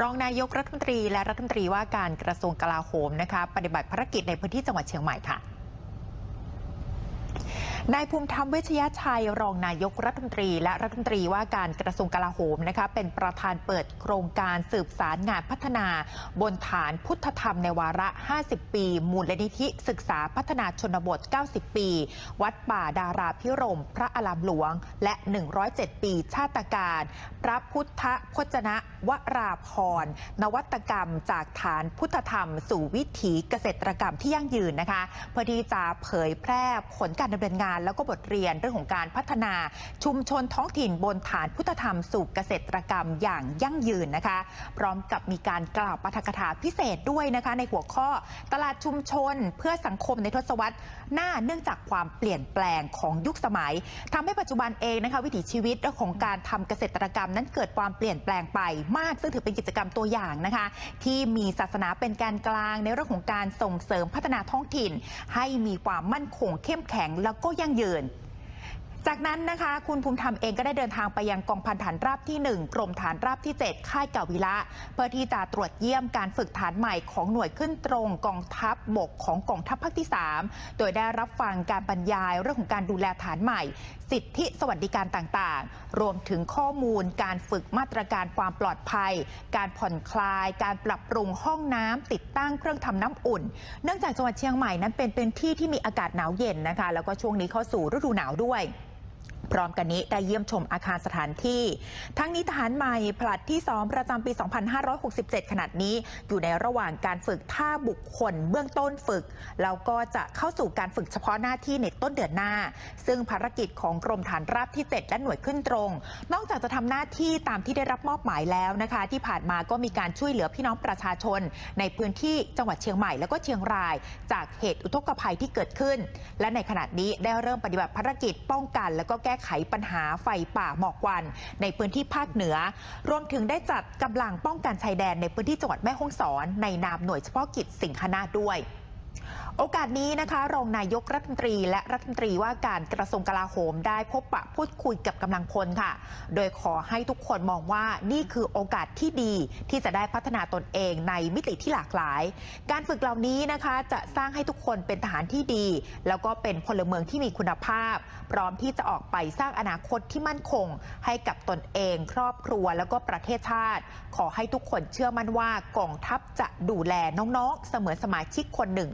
รองนายกรัฐมนตรีและรัฐมนตรีว่าการกระทรวงกลาโหมนะคะปฏิบัติภารกิจในพื้นที่จังหวัดเชียงใหม่ค่ะ นายภูมิธรรมเวชยชัยรองนายกรัฐมนตรี และรัฐมนตรีว่าการกระทรวงกลาโหมนะคะเป็นประธานเปิดโครงการสืบสารงานพัฒนา บนฐานพุทธธรรมในวาระ 50 ปี มูลนิธิศึกษาพัฒนาชนบท 90 ปี วัดป่าดาราพิรม พระอารามหลวง และ 107 ปีชาติการ พระพุทธพจนะวราพรนวัตกรรมจากฐานพุทธธรรม สู่วิถีเกษตรกรรมที่ยั่งยืนนะคะเพื่อที่จะเผยแพร่ผลการดำเนินงานแล้วก็บทเรียนเรื่องของการพัฒนาชุมชนท้องถิ่นบนฐานพุทธธรรมสู่เกษตรกรรมอย่างยั่งยืนนะคะ พร้อมกับมีการกล่าวปาฐกถาพิเศษด้วยนะคะ ในหัวข้อตลาดชุมชนเพื่อสังคมในทศวรรษหน้าเนื่องจากความเปลี่ยนแปลงของยุคสมัยทำให้ปัจจุบันเองนะคะวิถีชีวิตของการทำเกษตรกรรมนั้นเกิดความเปลี่ยนแปลงไปมาก ซึ่งถือเป็นกิจกรรมตัวอย่างนะคะ ที่มีศาสนาเป็นแกนกลางในเรื่องของการส่งเสริมพัฒนาท้องถิ่น ให้มีความมั่นคงเข้มแข็งแล้วก็ยั่งยืน จากนั้นนะคะคุณภูมิธรรมเองก็ได้เดินทางไปยังกองพันฐานราบที่ 1 กรมฐานราบที่ 7 ค่ายเก่าวิละเพื่อที่จะตรวจเยี่ยมการฝึกฐานใหม่ของหน่วยขึ้นตรงกองทัพบบกของกองทัพภาคที่ 3 โดยได้รับฟังการบรรยายเรื่องของการดูแลฐานใหม่ สิทธิสวัสดิการต่างๆ รวมถึงข้อมูลการฝึกมาตรการความปลอดภัย การผ่อนคลาย การปรับปรุงห้องน้ำติดตั้งเครื่องทำน้ำอุ่น เนื่องจากจังหวัดเชียงใหม่นั้นเป็นพื้นที่ที่มีอากาศหนาวเย็นนะคะ แล้วก็ช่วงนี้เข้าสู่ฤดูหนาวด้วย พร้อมกันนี้ได้เยี่ยมชมอาคารสถานที่ ทั้งนี้ทหารใหม่ผลัดที่ 2 ประจำปี 2567 ขนาดนี้ อยู่ในระหว่างการฝึกท่าบุคคลเบื้องต้นฝึก แล้วก็จะเข้าสู่การฝึกเฉพาะหน้าที่ในต้นเดือนหน้า ซึ่งภารกิจของกรมฐานราบที่ 7 และหน่วยขึ้นตรง นอกจากจะทำหน้าที่ตามที่ได้รับมอบหมายแล้วนะคะ ที่ผ่านมาก็มีการช่วยเหลือพี่น้องประชาชน ในพื้นที่จังหวัดเชียงใหม่และก็เชียงราย จากเหตุอุทกภัยที่เกิดขึ้น และในขณะนี้ได้เริ่มปฏิบัติภารกิจป้องกัน และก็แก้ไขปัญหาไฟป่าหมอกวัน ในพื้นที่ภาคเหนือ รวมถึงได้จัดกำลังป้องกันชายแดนในพื้นที่จังหวัดแม่ฮ่องสอน ในนามหน่วยเฉพาะกิจสิงหนาด้วย โอกาสนี้นะคะ รองนายกรัฐมนตรีและรัฐมนตรีว่าการกระทรวงกลาโหมได้พบปะพูดคุยกับกำลังพลค่ะ โดยขอให้ทุกคนมองว่านี่คือโอกาสที่ดีที่จะได้พัฒนาตนเองในมิติที่หลากหลาย การฝึกเหล่านี้นะคะจะสร้างให้ทุกคนเป็นทหารที่ดี แล้วก็เป็นพลเมืองที่มีคุณภาพ พร้อมที่จะออกไปสร้างอนาคตที่มั่นคง ให้กับตนเอง ครอบครัวแล้วก็ประเทศชาติ ขอให้ทุกคนเชื่อมั่นว่ากองทัพจะดูแลน้องๆ เสมือนสมาชิกคนหนึ่ง